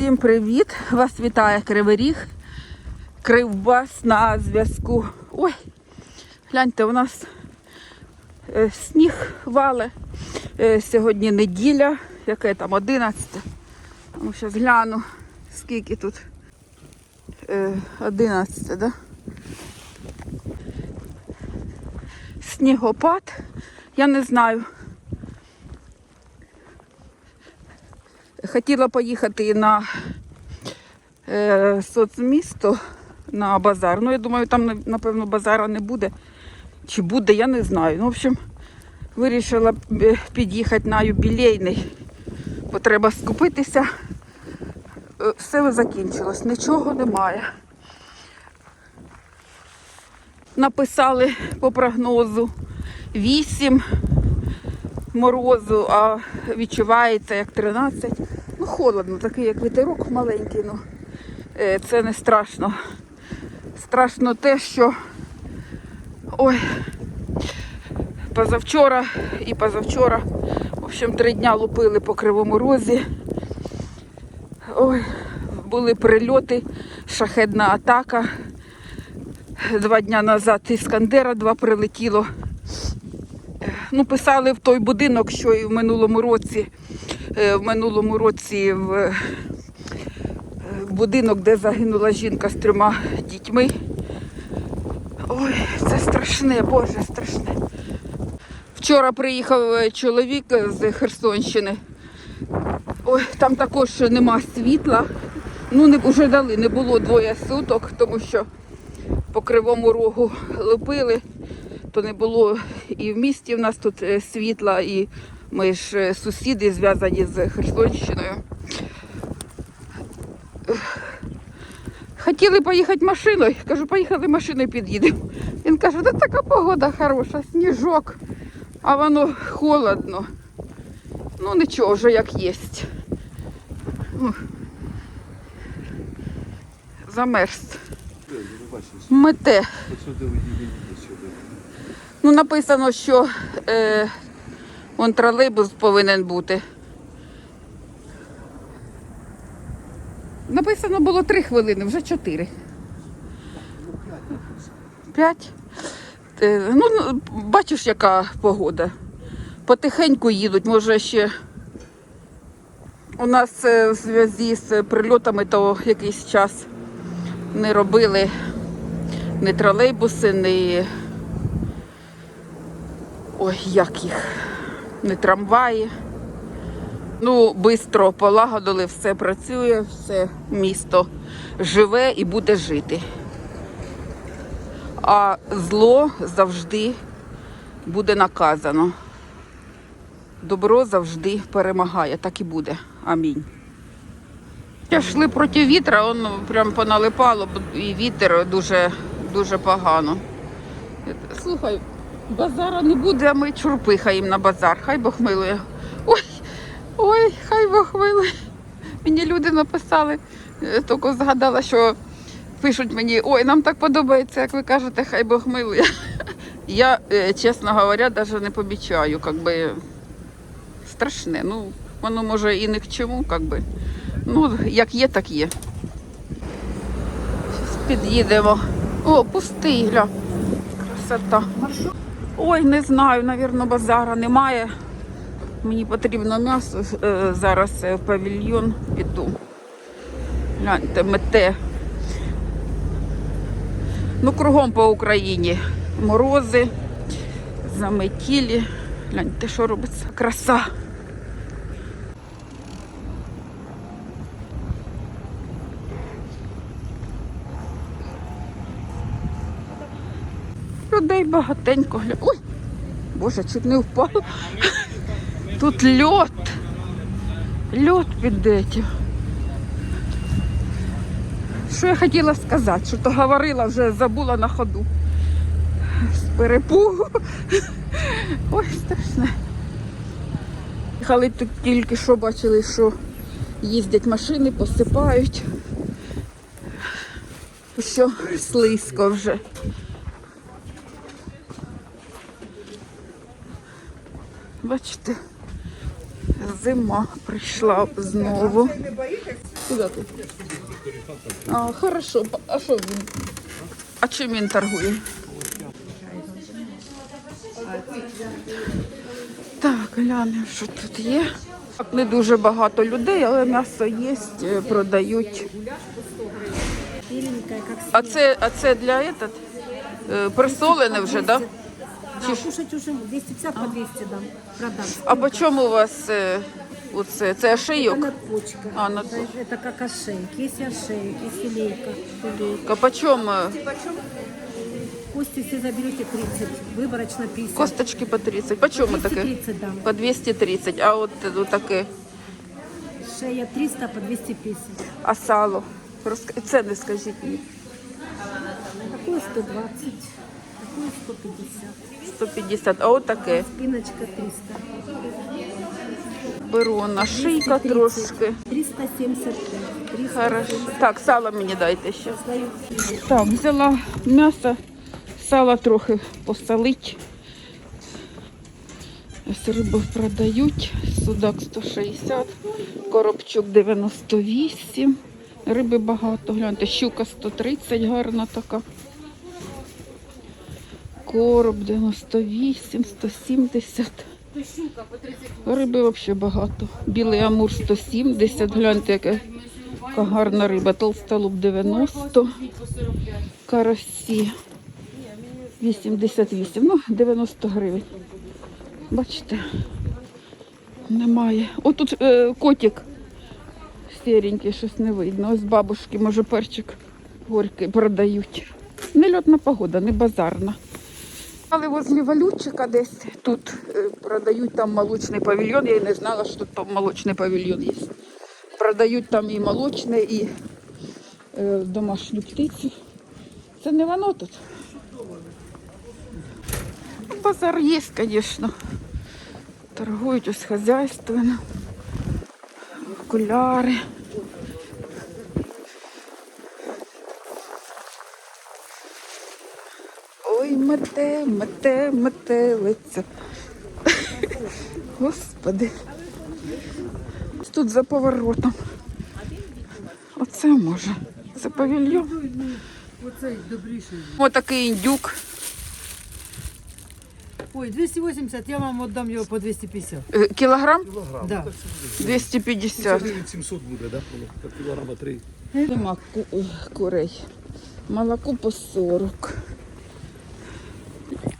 Всім привіт! Вас вітає Кривий Ріг. Кривбас на зв'язку. Ой, гляньте, у нас е, сніг вале. Е, сьогодні неділя, яке там 11. Ну, зараз гляну, скільки тут. Е, 11, да? Снігопад. Я не знаю. Хотіла поїхати на е, соцмісто на базар. Ну, я думаю, там, напевно, базара не буде. Чи буде, я не знаю. Ну, в общем, вирішила е, під'їхати на юбілейний, бо треба скупитися. Е, Все закінчилось, нічого немає. Написали по прогнозу 8 морозу, а відчувається як 13. Холодно, такий як вітерок маленький. Ну, е, це не страшно. Страшно те, що ой, позавчора і позавчора, в общем, три дня лупили по кривому розі. Ой, були прильоти, шахедна атака. Два дня назад Іскандера два прилетіло. Ну, писали в той будинок, що і в минулому році, е, в минулому році в, е, будинок, де загинула жінка з трьома дітьми. Ой, це страшне, Боже, страшне. Вчора приїхав е, чоловік з Херсонщини. Ой, там також нема світла. Ну, не вже дали, не було двоє суток, тому що по кривому рогу лупили то не було і в місті в нас тут е, світла, і ми ж е, сусіди зв'язані з Херсонщиною. Хотіли поїхати машиною. Кажу, поїхали машиною під'їдемо. Він каже, да така погода хороша, сніжок, а воно холодно. Ну нічого, вже як є. Замерз. Мете. Ну, написано, що е, он тролейбус повинен бути. Написано було три хвилини, вже чотири. П'ять. Е, ну, ну, бачиш, яка погода. Потихеньку їдуть, може ще. У нас е, в зв'язку з прильотами то якийсь час не робили ні тролейбуси, ні Ой, як їх, не трамваї. Ну, швидко полагодили, все працює, все місто живе і буде жити. А зло завжди буде наказано. Добро завжди перемагає, так і буде. Амінь. Йшли проти вітра, воно прям поналипало, і вітер дуже, дуже погано. Слухай, Базара не буде, а ми чурпихаємо на базар. Хай Бог милує. Ой, ой, хай Бог милує. Мені люди написали, е, тільки згадала, що пишуть мені, ой, нам так подобається, як ви кажете, хай Бог милує. Я, е, чесно говоря, навіть не помічаю, як би страшне. Ну, воно може і не к чому, як би. Ну, як є, так є. Зараз під'їдемо. О, пустий, гля. Красота. Ой, не знаю, навірно, базара немає. Мені потрібно м'ясо. Е, Зараз е, в павільйон піду. Гляньте, мете. Ну, кругом по Україні. Морози, заметілі. Гляньте, що робиться. Краса. Людей багатенько. Гля- Ой, боже, чуть не впав. Тут льот. Льот під этим. Що я хотіла сказати? Що то говорила, вже забула на ходу. З перепугу. Ой, страшне. Їхали тут тільки що бачили, що їздять машини, посипають. Що слизько вже. Бачите, Зима прийшла знову. Куди ти? А, хорошо. А що він? А чим він торгує? Так, глянемо, що тут є. Не дуже багато людей, але м'ясо є, е, продають. А це, а це для этот, е, присолене вже, так? Да? Да, кушать уже 250 по 200 дам. Продам. А по чому у вас е, оце? Це Это ошийок? надпочка. А, надпо- это, это как ошейк. Есть ошейк, есть филейка. филейка. А по чому? Кости все заберете 30. Выборочно 50. Косточки по 30. По чому таке? 230 дам. По 230. А от е, таке. Шея 300 по 250. А сало? Розк- Це не скажіть мені. Такое 120. Такое 150. 150. А от таке. Спиночка 300. Беру на шийка 230. трошки. 375. 300. Хорошо. Так, сало мені дайте ще. Так, взяла м'ясо, сало трохи посолить. Ось рибу продають. Судак 160, коробчук 98. Риби багато. Гляньте, щука 130 гарна така. Короб 98, 170. Риби взагалі багато. Білий амур 170. Гляньте, яка, гарна риба. Толстолуб 90. Карасі 88. Ну, 90 гривень. Бачите, немає. О, тут е, котик сіренький, щось не видно. Ось бабушки, може, перчик горький продають. Не льотна погода, не базарна. Але возле валютчика десь тут е, продають там молочний павільйон. Я й не знала, що тут молочний павільйон є. Продають там і молочне, і е, домашню птицю. Це не воно тут. Ну, Базар є, звісно. Торгують ось хазяйственно. Окуляри. Ой, мете, мете, метелиця. Господи. Тут за поворотом. Оце може. Це павільйон. Оцей добріший. Ось такий індюк. Ой, 280, я вам віддам його по 250. Е, Кілограм Да. 250. 700 буде, да? Кілограма 3. Нема ку- е, курей. Молоко по 40.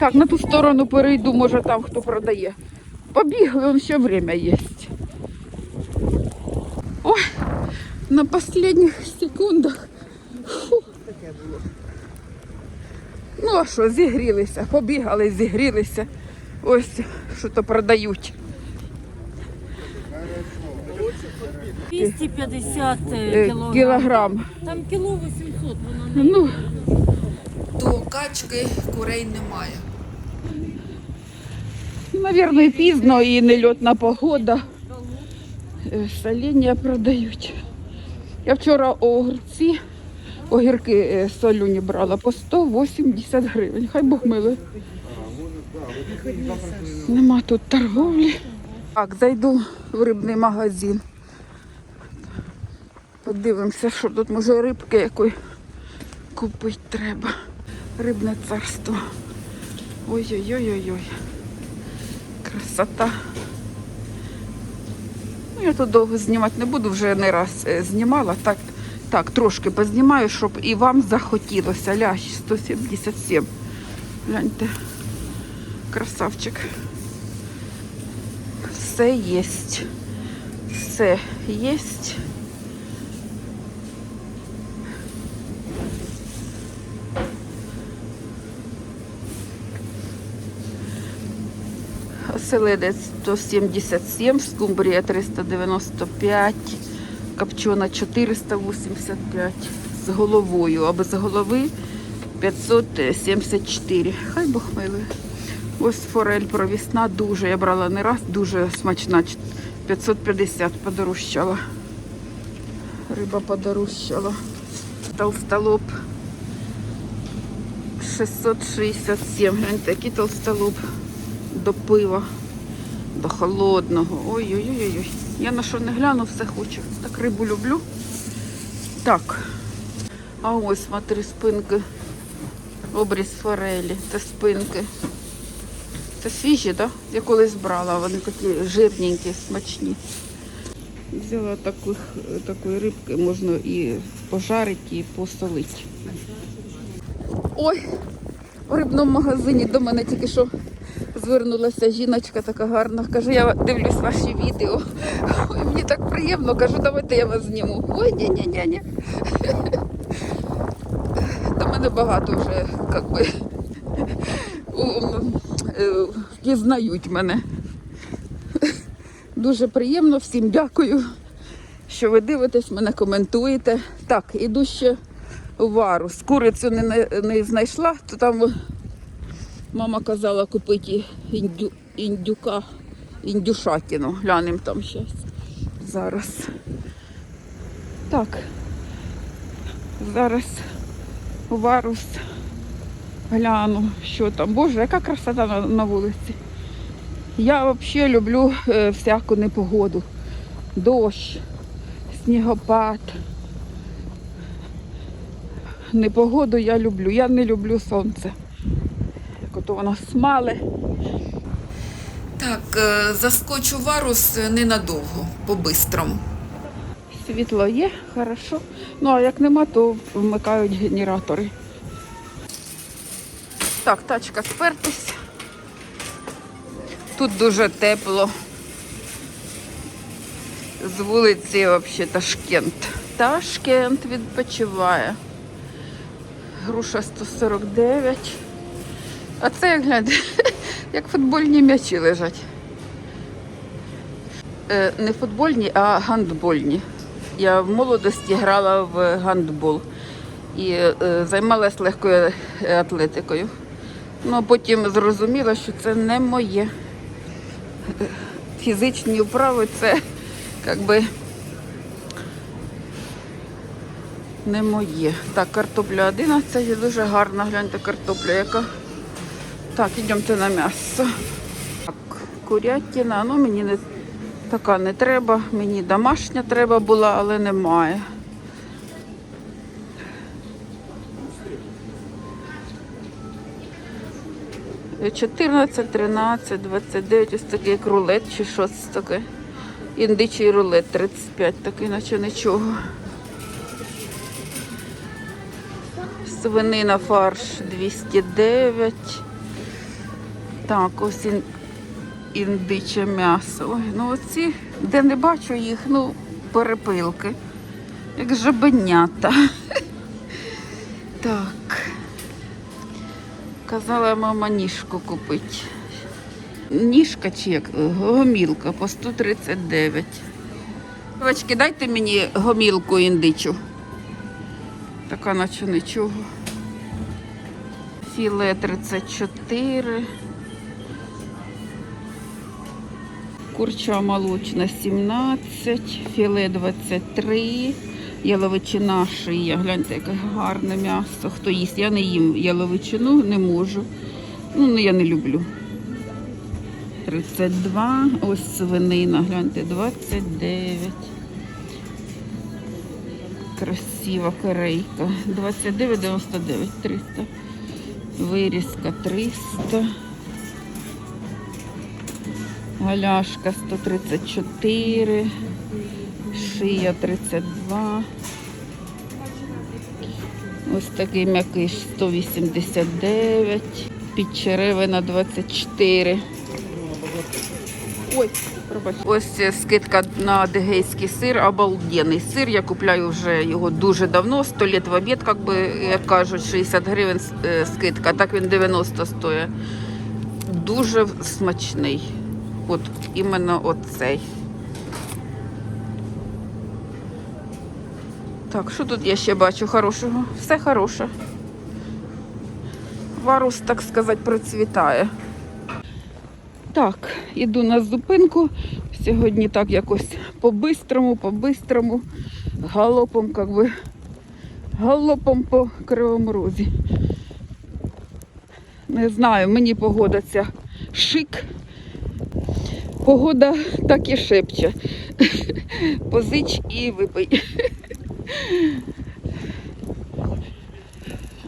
Так, на ту сторону перейду, може там хто продає. Побігли, он ще время є. Ой, на останніх секундах. Фу. Ну а що, зігрілися, побігали, зігрілися. Ось що то продають. 250 Е, кілограм. Кілограм. Там кіло 800, воно не Ну, То качки курей немає. Навірно, пізно, і нельотна погода. Е, Соління продають. Я вчора огурці, огірки е, солюні брала по 180 гривень. Хай Бог милий. Нема тут торговлі. Так, зайду в рибний магазин. Подивимося, що тут може рибки якої купити треба. Рибне царство. Ой-ой-ой-ой-ой. Красота. Ну, я тут довго знімати не буду, вже не раз е, знімала. Так, так, трошки познімаю, щоб і вам захотілося. Лящ 177. Гляньте. Красавчик. Все є. Все є. Оселедець 177, скумбрія 395, копчена 485 з головою, а без голови 574. Хай Бог милує. Ось форель провісна, дуже. Я брала не раз, дуже смачна. 550 подорожчала. Риба подорожчала. Толстолоб 667. Гляньте, який толстолоб до пива. до холодного. Ой-ой-ой. Я на що не гляну, все хочу. Так рибу люблю. Так. А ось, смотри, спинки. Обріз форелі. Це спинки. Це свіжі, так? Я колись брала, вони такі жирненькі, смачні. Взяла таких, такої рибки, можна і пожарити, і посолити. Ой, в рибному магазині до мене тільки що звернулася жіночка така гарна. Каже, я дивлюсь ваші відео. Ой, мені так приємно, кажу, давайте я вас зніму. Ой, ні-ні-ні. До мене багато вже, як би, е, мене. Дуже приємно, всім дякую, що ви дивитесь, мене коментуєте. Так, іду ще у варус. Курицю не, не знайшла, то там мама казала купити індю, індюка, індюшатину. Глянемо там щось зараз. Так. Зараз варус гляну, що там. Боже, яка красота на, на вулиці. Я взагалі люблю е, всяку непогоду. Дощ, снігопад. Непогоду я люблю. Я не люблю сонце. Воно смале. Так, е, заскочу варус ненадовго, по-бистрому. Світло є, хорошо. Ну а як нема, то вмикають генератори. Так, тачка спертись. Тут дуже тепло. З вулиці взагалі Ташкент. Ташкент відпочиває. Груша 149. А це як гляньте, як футбольні м'ячі лежать. Е, Не футбольні, а гандбольні. Я в молодості грала в гандбол і е, займалася легкою атлетикою. Ну, а потім зрозуміла, що це не моє. Е, Фізичні вправи це якби не моє. Так, картопля 11, дуже гарна, гляньте картопля яка. Так, йдемте на м'ясо. Так, курятина, ну мені не така не треба, мені домашня треба була, але немає. Е, 14, 13, 29, ось такий як рулет чи що це таке. Індичий рулет 35, такий, наче нічого. Свинина фарш 209. Так, ось ін- індиче м'ясо. Ой, ну оці, де не бачу їх, ну, перепилки. Як жабенята. Так. Казала мама ніжку купити. Ніжка чи як? Гомілка по 139. Дівчатки, дайте мені гомілку індичу. Така наче нічого. Філе 34. Курча молочна 17, філе 23, яловичина шия. Гляньте, яке гарне м'ясо. Хто їсть? Я не їм яловичину, не можу. Ну, я не люблю. 32, ось свинина, гляньте, 29. Красива корейка. 29,99, 300. Вирізка 300. Галяшка 134, шия 32. Ось такий м'якиш 189, підчеревина 24. Ой, пробач. Ось скидка на адигейський сир, обалденний сир. Я купляю вже його дуже давно, 100 літ в обід, як, би, як кажуть, 60 гривень е, скидка, так він 90 стоїть. Дуже смачний. От іменно оцей. Так, що тут я ще бачу хорошого? Все хороше. Варус, так сказати, процвітає. Так, іду на зупинку. Сьогодні так якось по-бистрому, по-бистрому, галопом, як би, галопом по кривому розі. Не знаю, мені погода ця шик. Погода так і шепче. Позич і випий.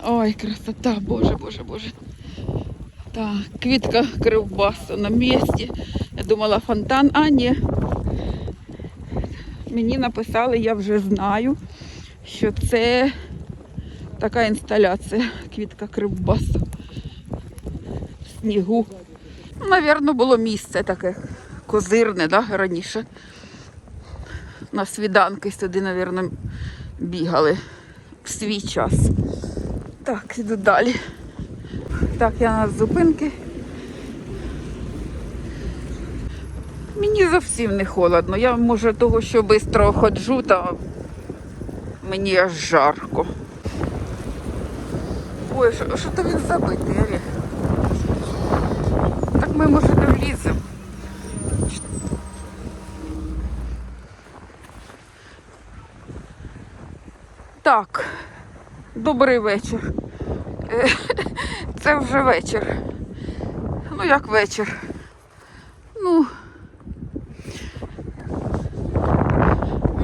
Ой, красота, боже, боже, боже. Так, квітка кривбаса на місці. Я думала фонтан, а ні. Мені написали, я вже знаю, що це така інсталяція квітка кривбасу. В снігу. Навірно, було місце таке козирне, да, раніше. На свіданки сюди, навірно, бігали в свій час. Так, іду далі. Так, я на зупинки. Мені зовсім не холодно. Я може того, що швидко ходжу, та мені аж жарко. Ой, що то він забитий, Олег? Так ми може не вліземо. Так, добрий вечір. Е, Це вже вечір. Ну, як вечір? Ну,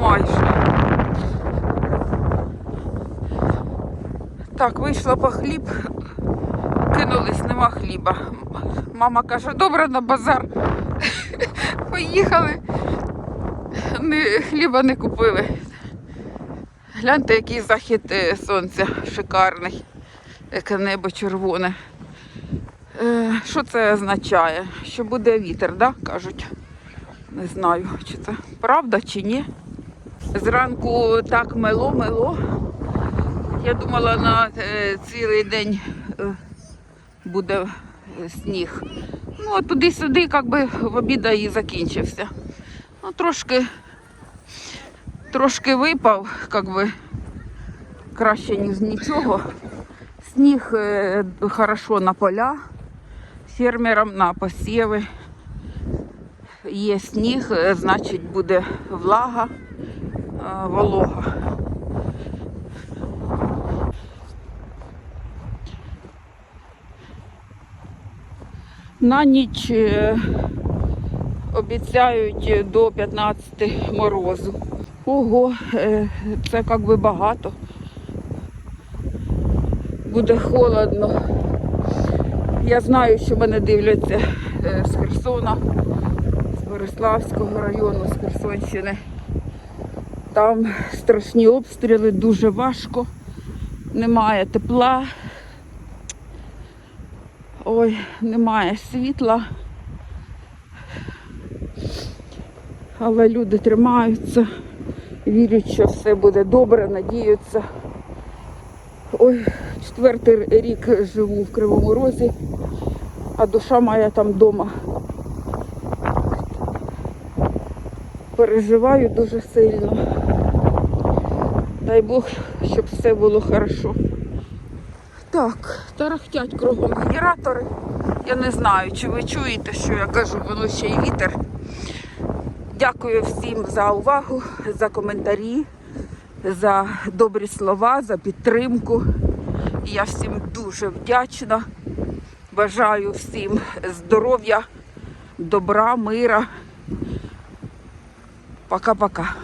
майже. Так, вийшла по хліб, кинулись, нема хліба. Мама каже, добре на базар. Поїхали. Не, хліба не купили. Гляньте, який захід е, сонця шикарний, яке небо червоне. Е, Що це означає? Що буде вітер, да? кажуть. Не знаю, чи це правда чи ні. Зранку так мело-мело. Я думала, на е, цілий день буде сніг. Ну, а туди-сюди, як би в обіда і закінчився. Ну, трошки, трошки випав, як би краще, ніж нічого. Сніг е, хорошо на поля, фермерам на посіви. Є сніг, е, значить буде влага, е, волога. На ніч е, обіцяють до 15 морозу. Ого, е, це як би багато. Буде холодно. Я знаю, що мене дивляться е, з Херсона, з Бориславського району, з Херсонщини. Там страшні обстріли, дуже важко, немає тепла. Ой, немає світла. Але люди тримаються, вірять, що все буде добре, надіються. Ой, четвертий рік живу в Кривому Розі, а душа моя там вдома. Переживаю дуже сильно. Дай Бог, щоб все було хорошо. Так, тарахтять кругом генератори. Я не знаю, чи ви чуєте, що я кажу, воно ще й вітер. Дякую всім за увагу, за коментарі, за добрі слова, за підтримку. Я всім дуже вдячна. Бажаю всім здоров'я, добра, мира. Пока-пока.